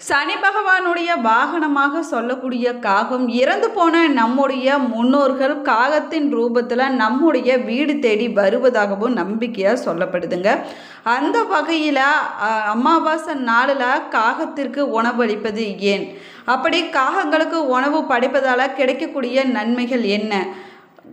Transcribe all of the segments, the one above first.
சனி பகவானுடைய வாகனமாக சொல்லக்கூடிய காகம் இறந்து போன நம்முடைய முன்னோர்கள் காகத்தின் ரூபத்தில் நம்முடைய வீடு தேடி வருவதாகவும் நம்பிக்கையாக சொல்லப்படுதுங்க. அந்த வகையில் அமாவாசை நாளில் காகத்திற்கு உணவளிப்பது ஏன்? அப்படி காகங்களுக்கு உணவு படைப்பதால் கிடைக்கக்கூடிய நன்மைகள் என்ன?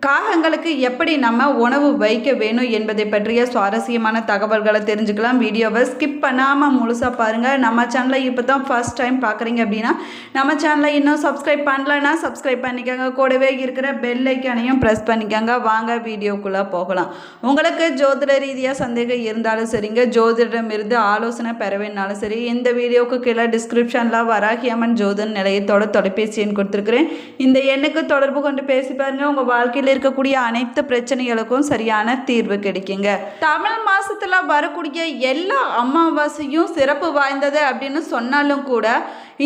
காகங்களுக்கு எப்படி நம்ம உணவு வைக்க வேணும் என்பதை பற்றிய சுவாரஸ்யமான தகவல்களை தெரிஞ்சுக்கலாம். வீடியோவை ஸ்கிப் பண்ணாமல் முழுசாக பாருங்கள் நம்ம சேனலை இப்போ தான் ஃபர்ஸ்ட் டைம் பார்க்குறீங்க அப்படின்னா நம்ம சேனலை இன்னும் சப்ஸ்கிரைப் பண்ணலன்னா சப்ஸ்கிரைப் பண்ணிக்கோங்க. கூடவே இருக்கிற பெல் ஐக்கானையும் ப்ரெஸ் பண்ணிக்கோங்க. வாங்க வீடியோக்குள்ளே போகலாம். உங்களுக்கு ஜோதிட ரீதியாக சந்தேகம் இருந்தாலும் சரிங்க. ஜோதிடமிருந்து ஆலோசனை பெற வேணாலும் சரி இந்த வீடியோவுக்கு கீழே டிஸ்கிரிப்ஷனில் வராகியம்மன் ஜோதன் நிலையத்தோட தொலைபேசி எண் கொடுத்துருக்குறேன். இந்த எண்ணுக்கு தொடர்பு கொண்டு பேசி பாருங்கள் உங்கள் வாழ்க்கையில் இருக்கக்கூடிய அனைத்து பிரச்சனைகளுக்கும் சரியான தீர்வு கிடைக்குங்க. தமிழ் மாசத்துல வரக்கூடிய எல்லா அமாவாசையும் சிறப்பு வாய்ந்தது அப்படின்னு சொன்னாலும் கூட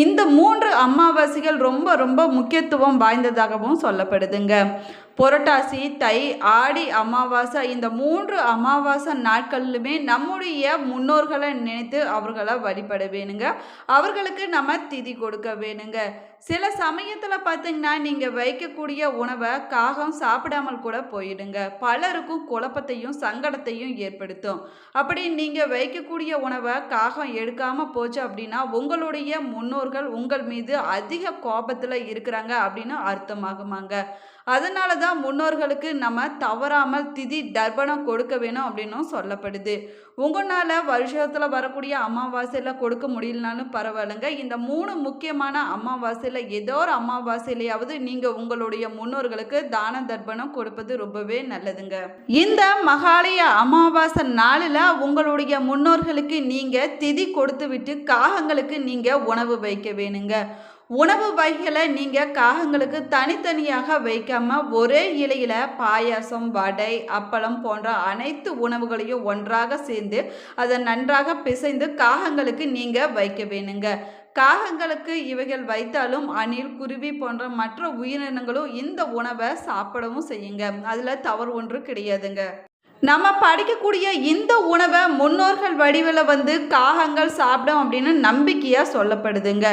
இந்த மூன்று அமாவாசைகள் ரொம்ப ரொம்ப முக்கியத்துவம் வாய்ந்ததாகவும் சொல்லப்படுதுங்க. புரட்டாசி தை ஆடி அமாவாசை இந்த மூன்று அமாவாசை நாட்களிலுமே நம்முடைய முன்னோர்களை நினைத்து அவர்களை வழிபட வேணுங்க அவர்களுக்கு நம்ம திதி கொடுக்க வேணுங்க. சில சமயத்தில் பார்த்தீங்கன்னா நீங்கள் வைக்கக்கூடிய உணவை காகம் சாப்பிடாமல் கூட போயிடுங்க. பலருக்கும் குழப்பத்தையும் சங்கடத்தையும் ஏற்படுத்தும். அப்படி நீங்கள் வைக்கக்கூடிய உணவை காகம் எடுக்காமல் போச்சு அப்படின்னா உங்களுடைய முன்னோர் பெற்றோர்கள் உங்கள் மீது அதிக கோபத்தில் இருக்கிறாங்க அப்படின்னு அர்த்தமாகுமாங்க. அதனால தான் முன்னோர்களுக்கு நம்ம தவறாமல் திதி தர்ப்பணம் கொடுக்க வேணும் அப்படின்னும் சொல்லப்படுது. உங்களால் வருஷத்தில் வரக்கூடிய அமாவாசையில் கொடுக்க முடியலனாலும் பரவாயில்லைங்க. இந்த மூணு முக்கியமான அமாவாசையில் ஏதோ ஒரு அமாவாசையிலையாவது நீங்கள் உங்களுடைய முன்னோர்களுக்கு தான தர்ப்பணம் கொடுப்பது ரொம்பவே நல்லதுங்க. இந்த மகாலய அமாவாசை நாளில் உங்களுடைய முன்னோர்களுக்கு நீங்கள் திதி கொடுத்து விட்டு காகங்களுக்கு நீங்கள் உணவு வைக்க வேணுங்க. உணவு வகைகளை நீங்கள் காகங்களுக்கு தனித்தனியாக வைக்காமல் ஒரே இலையில் பாயாசம் வடை அப்பளம் போன்ற அனைத்து உணவுகளையும் ஒன்றாக சேர்ந்து அதை நன்றாக பிசைந்து காகங்களுக்கு நீங்கள் வைக்க வேணுங்க. காகங்களுக்கு இவைகள் வைத்தாலும் அணில் குருவி போன்ற மற்ற உயிரினங்களும் இந்த உணவை சாப்பிடவும் செய்யுங்க. அதில் தவறு ஒன்று கிடையாதுங்க. நம்ம படிக்கக்கூடிய இந்த உணவை முன்னோர்கள் வடிவில் வந்து காகங்கள் சாப்பிடும் அப்படின்னு நம்பிக்கையாக சொல்லப்படுதுங்க.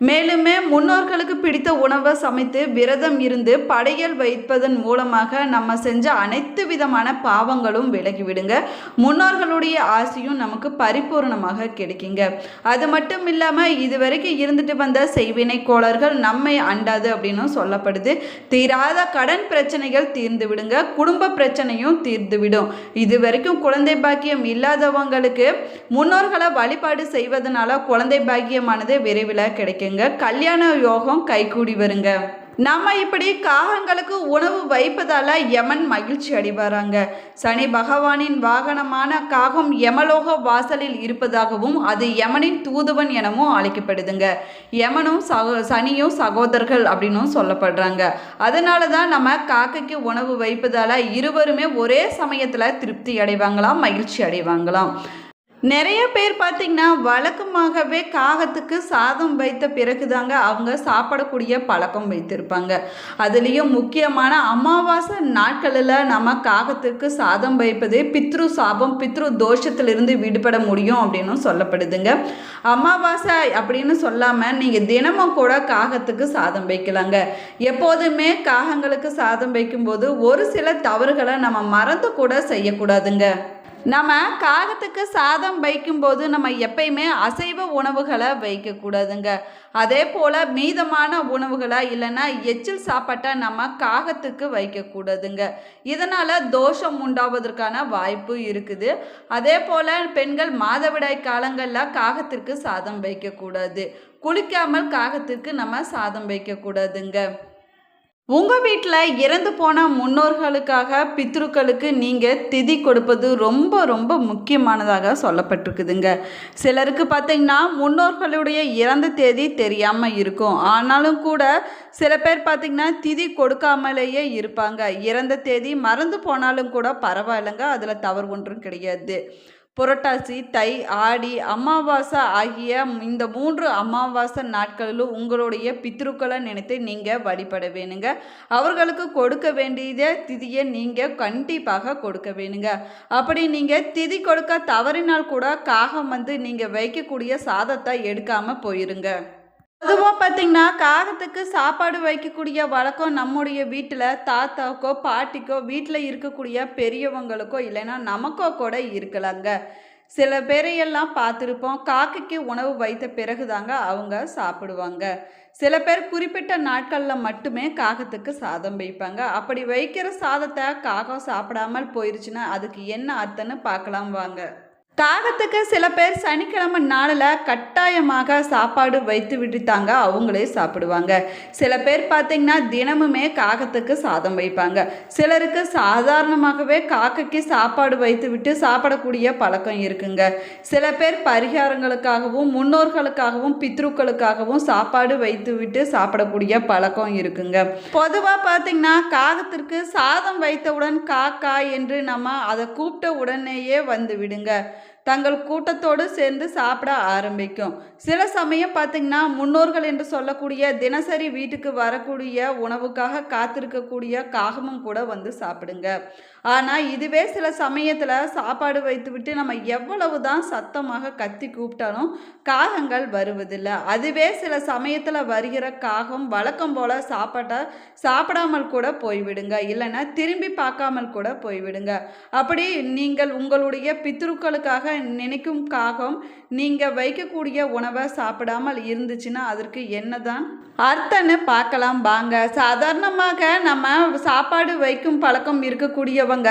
மேலுமே முன்னோர்களுக்கு பிடித்த உணவை சமைத்து விரதம் இருந்து படையல் வைப்பதன் மூலமாக நம்ம செஞ்ச அனைத்து விதமான பாவங்களும் விலகிவிடுங்க. முன்னோர்களுடைய ஆசையும் நமக்கு பரிபூர்ணமாக கிடைக்குங்க. அது மட்டும் இல்லாமல் இதுவரைக்கும் இருந்துட்டு வந்த செய்வினை கோளர்கள் நம்மை அண்டாது அப்படின்னு சொல்லப்படுது. தீராத கடன் பிரச்சனைகள் தீர்ந்து விடுங்க. குடும்ப பிரச்சனையும் தீர்ந்து விடும். இது வரைக்கும் குழந்தை பாக்கியம் இல்லாதவங்களுக்கு முன்னோர்களை வழிபாடு செய்வதனால குழந்தை பாக்கியமானது விரைவில் கிடைக்கும் கிடைக்குங்க கல்யாண யோகம் கைகூடி வருங்க. நம்ம இப்படி காகங்களுக்கு உணவு வைப்பதால் யமன் மகிழ்ச்சி அடைவாராங்க. சனி பகவானின் வாகனமான காகம் யமலோக வாசலில் இருப்பதாகவும் அது யமனின் தூதுவன் எனவும் அழைக்கப்படுதுங்க. யமனும் சகோ சனியும் சகோதரர்கள் அப்படின்னும் சொல்லப்படுறாங்க. அதனால தான் நம்ம காக்கைக்கு உணவு வைப்பதால் இருவருமே ஒரே சமயத்தில் திருப்தி அடைவாங்களாம் மகிழ்ச்சி அடைவாங்களாம். நிறைய பேர் பார்த்திங்கன்னா வழக்கமாகவே காகத்துக்கு சாதம் வைத்த பிறகுதாங்க அவங்க சாப்பிடக்கூடிய பழக்கம் வைத்திருப்பாங்க. அதுலேயும் முக்கியமான அமாவாசை நாட்களில் நம்ம காகத்துக்கு சாதம் வைப்பதே பித்ரு சாபம் பித்ரு தோஷத்திலிருந்து விடுபட முடியும் அப்படின்னு சொல்லப்படுதுங்க. அமாவாசை அப்படின்னு சொல்லாமல் நீங்கள் தினமும் கூட காகத்துக்கு சாதம் வைக்கலாங்க. எப்போதுமே காகங்களுக்கு சாதம் வைக்கும்போது ஒரு சில தவறுகளை நம்ம மறந்து கூட செய்யக்கூடாதுங்க. நம்ம காகத்துக்கு சாதம் வைக்கும்போது நம்ம எப்பயுமே அசைவ உணவுகளை வைக்கக்கூடாதுங்க. அதே போல் மீதமான உணவுகளை இல்லைன்னா எச்சில் சாப்பாட்டை நம்ம காகத்துக்கு வைக்கக்கூடாதுங்க. இதனால் தோஷம் உண்டாவதற்கான வாய்ப்பு இருக்குது. அதே போல் பெண்கள் மாதவிடாய் காலங்களில் காகத்திற்கு சாதம் வைக்கக்கூடாது. குளிக்காமல் காகத்திற்கு நம்ம சாதம் வைக்கக்கூடாதுங்க. உங்கள் வீட்டில் இறந்து போன முன்னோர்களுக்காக பித்ருக்களுக்கு நீங்கள் திதி கொடுப்பது ரொம்ப ரொம்ப முக்கியமானதாக சொல்லப்பட்டிருக்குதுங்க. சிலருக்கு பார்த்தீங்கன்னா முன்னோர்களுடைய இறந்த தேதி தெரியாமல் இருக்கும். ஆனாலும் கூட சில பேர் பார்த்திங்கன்னா திதி கொடுக்காமலேயே இருப்பாங்க. இறந்த தேதி மறந்து போனாலும் கூட பரவாயில்லைங்க. அதில் தவறு ஒன்றும் கிடையாது. புரட்டாசி தை ஆடி அமாவாசை ஆகிய இந்த மூன்று அமாவாசை நாட்களிலும் உங்களுடைய பித்ருக்களை நினைத்து நீங்கள் வழிபட வேணுங்க. அவர்களுக்கு கொடுக்க வேண்டிய திதியை நீங்கள் கண்டிப்பாக கொடுக்க வேணுங்க. அப்படி நீங்கள் திதி கொடுக்க தவறினால் கூட காகம் வந்து நீங்கள் வைக்கக்கூடிய சாதத்தை எடுக்காமல் போயிருங்க. பொதுவாக பார்த்தீங்கன்னா காகத்துக்கு சாப்பாடு வைக்கக்கூடிய வழக்கம் நம்முடைய வீட்டில் தாத்தாக்கோ பாட்டிக்கோ வீட்டில் இருக்கக்கூடிய பெரியவங்களுக்கோ இல்லைன்னா நமக்கோ கூட இருக்கலாங்க. சில பேரையெல்லாம் பார்த்துருப்போம் காக்கைக்கு உணவு வைத்த பிறகு தாங்க அவங்க சாப்பிடுவாங்க. சில பேர் குறிப்பிட்ட நாட்களில் மட்டுமே காகத்துக்கு சாதம் வைப்பாங்க. அப்படி வைக்கிற சாதத்தை காகம் சாப்பிடாமல் போயிருச்சுன்னா அதுக்கு என்ன அர்த்தம்னு பார்க்கலாம் வாங்க. காகத்துக்கு சில பேர் சனிக்கிழமை நாளில் கட்டாயமாக சாப்பாடு வைத்து விட்டுட்டாங்க அவங்களே சாப்பிடுவாங்க. சில பேர் பார்த்திங்கன்னா தினமுமே காகத்துக்கு சாதம் வைப்பாங்க. சிலருக்கு சாதாரணமாகவே காக்கைக்கு சாப்பாடு வைத்து விட்டு சாப்பிடக்கூடிய பழக்கம் இருக்குங்க. சில பேர் பரிகாரங்களுக்காகவும் முன்னோர்களுக்காகவும் பித்ருக்களுக்காகவும் சாப்பாடு வைத்து விட்டு சாப்பிடக்கூடிய பழக்கம் இருக்குங்க. பொதுவாக பார்த்திங்கன்னா காகத்திற்கு சாதம் வைத்தவுடன் காக்கா என்று நம்ம அதை கூப்பிட்ட உடனேயே வந்து விடுங்க. தங்கள் கூட்டத்தோடு சேர்ந்து சாப்பிட ஆரம்பிக்கும். சில சமயம் பார்த்திங்கன்னா முன்னோர்கள் என்று சொல்லக்கூடிய தினசரி வீட்டுக்கு வரக்கூடிய உணவுக்காக காத்திருக்கக்கூடிய காகமும் கூட வந்து சாப்பிடுங்க. ஆனால் இதுவே சில சமயத்தில் சாப்பாடு வைத்துவிட்டு நம்ம எவ்வளவு தான் சத்தமாக கத்தி கூப்பிட்டாலும் காகங்கள் வருவதில்லை. அதுவே சில சமயத்தில் வருகிற காகம் வழக்கம் போல் சாப்பாட்டை சாப்பிடாமல் கூட போய்விடுங்க. இல்லைன்னா திரும்பி பார்க்காமல் கூட போய்விடுங்க. அப்படி நீங்கள் உங்களுடைய பித்ருக்களுக்காக நினைக்கும் காகம் நீங்கள் வைக்கக்கூடிய உணவை சாப்பிடாமல் இருந்துச்சுன்னா அதற்கு என்னதான்? அர்த்தம்னு பார்க்கலாம் வாங்க. சாதாரணமாக நம்ம சாப்பாடு வைக்கும் பழக்கம் இருக்கக்கூடியவங்க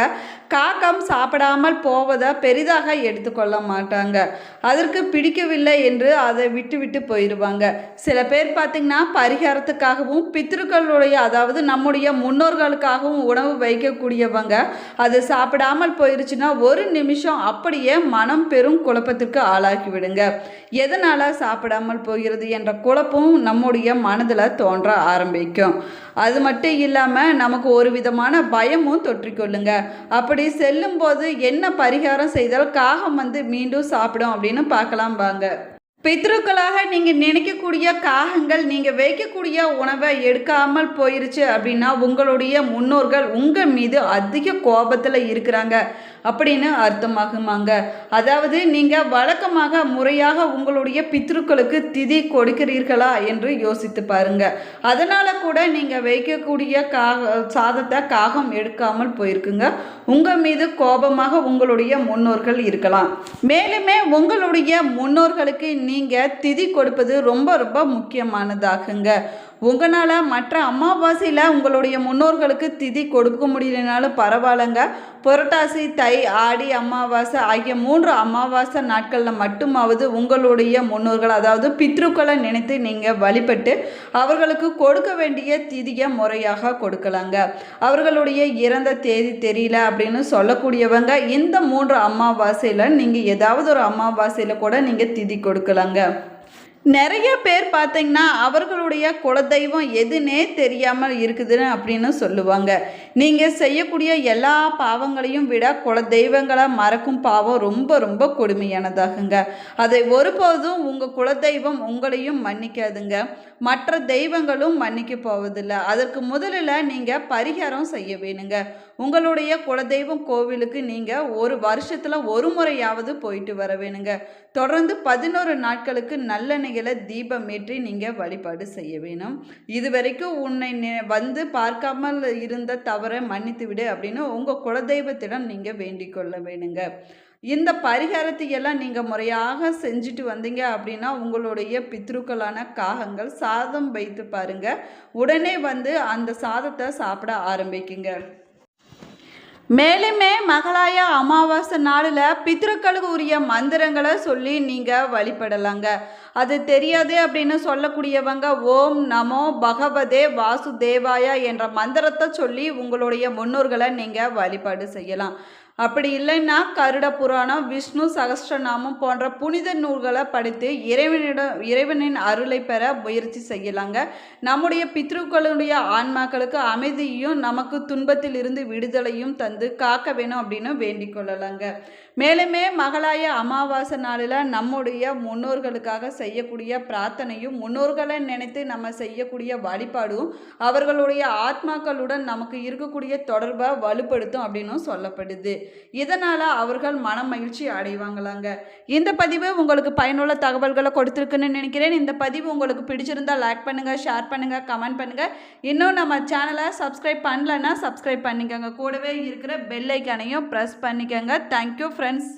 காக்கம் சாப்பிடாமல் போவதை பெரிதாக எடுத்துக்கொள்ள மாட்டாங்க. அதற்கு பிடிக்கவில்லை என்று அதை விட்டு விட்டு போயிடுவாங்க சில பேர் பார்த்திங்கன்னா பரிகாரத்துக்காகவும் பித்திருக்களுடைய அதாவது நம்முடைய முன்னோர்களுக்காகவும் உணவு வைக்கக்கூடியவங்க. அது சாப்பிடாமல் போயிருச்சுன்னா ஒரு நிமிஷம் அப்படியே மனம் பெரும் குழப்பத்திற்கு ஆளாக்கி விடுங்க எதனால் சாப்பிடாமல் போகிறது என்ற குழப்பம் நம்முடைய மனதில் தோன்ற ஆரம்பிக்கும். அது மட்டும் இல்லாமல் நமக்கு ஒரு விதமான பயமும் தொற்றிக்கொள்ளுங்க அப்படி செல்லும்போது என்ன பரிகாரம் செய்தால் காகம் வந்து மீண்டும் சாப்பிடும் அப்படின்னு பார்க்கலாம் வாங்க. பித்ருக்களாக நீங்கள் நினைக்கக்கூடிய காகங்கள் நீங்கள் வைக்கக்கூடிய உணவை எடுக்காமல் போயிருச்சு அப்படின்னா உங்களுடைய முன்னோர்கள் உங்கள் மீது அதிக கோபத்தில் இருக்கிறாங்க. அப்படின்னு அர்த்தமாகுமாங்க. அதாவது நீங்கள் வழக்கமாக முறையாக உங்களுடைய பித்ருக்களுக்கு திதி கொடுக்கிறீர்களா என்று யோசித்து பாருங்க. அதனால் கூட நீங்கள் வைக்கக்கூடிய காக சாதத்தை காகம் எடுக்காமல் போயிருக்குங்க. உங்கள் மீது கோபமாக உங்களுடைய முன்னோர்கள் இருக்கலாம். மேலுமே உங்களுடைய முன்னோர்களுக்கு நீங்கள் திதி கொடுப்பது ரொம்ப ரொம்ப முக்கியமானதாகுங்க. உங்களால் மற்ற அமாவாசையில் உங்களுடைய முன்னோர்களுக்கு திதி கொடுக்க முடியலனாலும் பரவாயில்லைங்க. புரட்டாசி தை ஆடி அமாவாசை ஆகிய மூன்று அமாவாசை நாட்களில் மட்டுமாவது உங்களுடைய முன்னோர்கள் அதாவது பித்ருக்களை நினைத்து நீங்கள் வழிபட்டு அவர்களுக்கு கொடுக்க வேண்டிய திதியை முறையாக கொடுக்கலாங்க. அவர்களுடைய இறந்த தேதி தெரியல அப்படின்னு சொல்லக்கூடியவங்க இந்த மூன்று அமாவாசையில் நீங்கள் ஏதாவது ஒரு அமாவாசையில் கூட நீங்கள் திதி கொடுக்கலாங்க. நிறைய பேர் பார்த்தீங்கன்னா அவர்களுடைய குலதெய்வம் எதுனே தெரியாமல் இருக்குதுன்னு அப்படின்னு சொல்லுவாங்க. நீங்கள் செய்யக்கூடிய எல்லா பாவங்களையும் விட குலதெய்வங்களை மறக்கும் பாவம் ரொம்ப ரொம்ப கொடுமையானதாகுங்க. அதை ஒருபோதும் உங்கள் குலதெய்வம் உங்களையும் மன்னிக்காதுங்க. மற்ற தெய்வங்களும் மன்னிக்க போவதில்லை. அதற்கு முதலில் நீங்கள் பரிகாரம் செய்ய வேணுங்க. உங்களுடைய குலதெய்வம் கோவிலுக்கு நீங்கள் ஒரு வருஷத்தில் ஒரு முறையாவது போயிட்டு வர வேணுங்க. தொடர்ந்து பதினோரு நாட்களுக்கு நல்லெண்ணெய் தீபம் தீபமேற்றி நீங்கள் வழிபாடு செய்ய வேணும். இது வரைக்கும் உன்னை வந்து பார்க்காமல் இருந்த தவறை மன்னித்து விடு அப்படின்னு உங்கள் குலதெய்வத்திடம் நீங்கள் வேண்டிக் கொள்ள வேணுங்க. இந்த பரிகாரத்தை எல்லாம் நீங்கள் முறையாக செஞ்சுட்டு வந்தீங்க அப்படின்னா உங்களுடைய பித்ருக்களான காகங்கள் சாதம் வைத்து பாருங்க. உடனே வந்து அந்த சாதத்தை சாப்பிட ஆரம்பிக்குங்க. மேலுமே மகளாய அமாவாசை நாளில் பித்ருக்களுக்கு உரிய மந்திரங்களை சொல்லி நீங்கள் வழிபடலாங்க. அது தெரியாது அப்படின்னு சொல்லக்கூடியவங்க ஓம் நமோ பகவதே வாசுதேவாயா என்ற மந்திரத்தை சொல்லி உங்களுடைய முன்னோர்களை நீங்கள் வழிபாடு செய்யலாம். அப்படி இல்லைன்னா கருட புராணம் விஷ்ணு சகஸ்ரநாமம் போன்ற புனித நூல்களை படித்து இறைவனிடம் இறைவனின் அருளை பெற முயற்சி செய்யலாங்க. நம்முடைய பித்ருக்களுடைய ஆன்மாக்களுக்கு அமைதியும் நமக்கு துன்பத்தில் இருந்து விடுதலையும் தந்து காக்க வேணும் அப்படின்னு வேண்டிக் கொள்ளலாங்க. மேலுமே மகளாய அமாவாசை நாளில் நம்முடைய முன்னோர்களுக்காக செய்யக்கூடிய பிரார்த்தனையும் முன்னோர்களை நினைத்து நம்ம செய்யக்கூடிய வழிபாடும் அவர்களுடைய ஆத்மாக்களுடன் நமக்கு இருக்கக்கூடிய தொடர்பை வலுப்படுத்தும் அப்படின்னும் சொல்லப்படுது. இதனால் அவர்கள் மன மகிழ்ச்சி அடைவாங்களாங்க. இந்த பதிவு உங்களுக்கு பயனுள்ள தகவல்களை கொடுத்துருக்குன்னு நினைக்கிறேன். இந்த பதிவு உங்களுக்கு பிடிச்சிருந்தா லைக் பண்ணுங்கள் ஷேர் பண்ணுங்கள் கமெண்ட் பண்ணுங்கள் இன்னும் நம்ம சேனலை சப்ஸ்கிரைப் பண்ணலன்னா சப்ஸ்கிரைப் பண்ணிக்கோங்க. கூடவே இருக்கிற பெல் ஐக்கானையும் ப்ரெஸ் பண்ணிக்கோங்க. Thank you friends